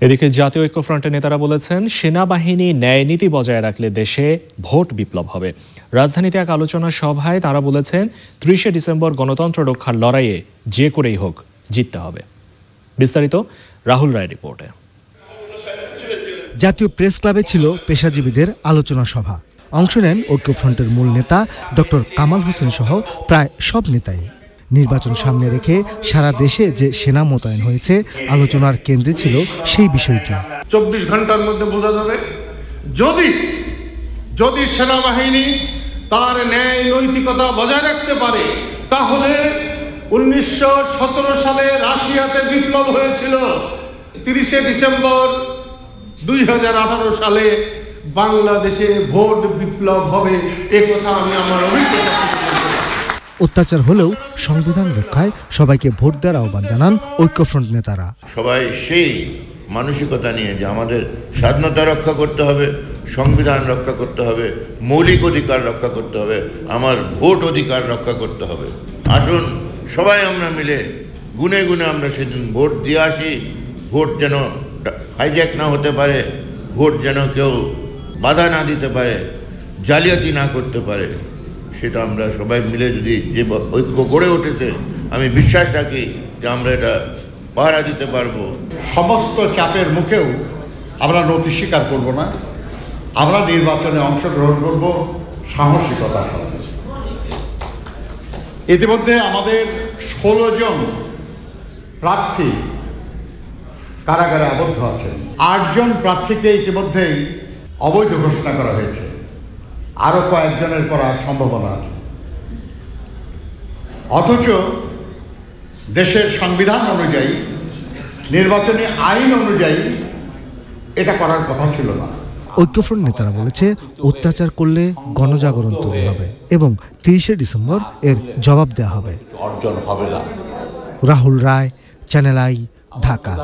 এদিকে জাতীয় ঐক্যফ্রন্টের নেতারা বলেছেন, সেনাবাহিনী ন্যায় নীতি বজায় রাখলে দেশে ভোট বিপ্লব হবে। রাজধানীতে এক আলোচনা সভায় তারা বলেছেন, ত্রিশে ডিসেম্বর গণতন্ত্র রক্ষার লড়াইয়ে যে করেই হোক জিততে হবে। বিস্তারিত রাহুল রায় রিপোর্টে। জাতীয় প্রেস ক্লাবে ছিল পেশাজীবীদের আলোচনা সভা। অংশ নেন ঐক্যফ্রন্টের মূল নেতা ডক্টর কামাল হোসেন সহ প্রায় সব নেতাই। নির্বাচন সামনে রেখে সারা দেশে যে সেনা মোতায়েন হয়েছে, আলোচনার কেন্দ্রে ছিল সেই বিষয়টি চব্বিশ ঘণ্টার মধ্যে বোঝা যাবে, যদি যদি সেনাবাহিনী তার ন্যায় নৈতিকতা বজায় রাখতে পারে, তাহলে উনিশশো সতেরো সালে রাশিয়াতে বিপ্লব হয়েছিল তিরিশে ডিসেম্বর দুই হাজার আঠারো সালে বাংলাদেশে ভোট বিপ্লব হবে, এ কথা আমি আমার অভিজ্ঞতা। অত্যাচার হলেও সংবিধান রক্ষায় সবাইকে ভোট দেওয়ার আহ্বান জানান ঐক্যফ্রন্ট নেতারা। সবাই সেই মানসিকতা নিয়ে যে আমাদের স্বাধীনতা রক্ষা করতে হবে, সংবিধান রক্ষা করতে হবে, মৌলিক অধিকার রক্ষা করতে হবে, আমার ভোট অধিকার রক্ষা করতে হবে। আসুন, সবাই আমরা মিলে গুনে গুনে আমরা সেদিন ভোট দিয়ে আসি। ভোট যেন হাইজ্যাক না হতে পারে, ভোট যেন কেউ বাধা না দিতে পারে, জালিয়াতি না করতে পারে। সেটা আমরা সবাই মিলে যদি যে ঐক্য গড়ে উঠেছে, আমি বিশ্বাস রাখি যে আমরা এটা পাহারা দিতে পারব। সমস্ত চাপের মুখেও আমরা নথি স্বীকার করব না। আমরা নির্বাচনে অংশগ্রহণ করব সাহসিকতার সাথে ইতিমধ্যে আমাদের ষোলো জন প্রার্থী কারাগারে আবদ্ধ আছেন। আটজন প্রার্থীকে ইতিমধ্যেই অবৈধ ঘোষণা করা হয়েছে। আরও কয়েকজনের করার সম্ভাবনা আছে। অথচ দেশের সংবিধান অনুযায়ী নির্বাচনী আইন অনুযায়ী এটা করার কথা ছিল না। ঐক্যফ্রন্ট নেতারা বলেছে অত্যাচার করলে গণজাগরণ তৈরি হবে এবং তিরিশে ডিসেম্বর এর জবাব দেওয়া হবে। অর্জন হবে না। Rahul Roy channel I Dhaka.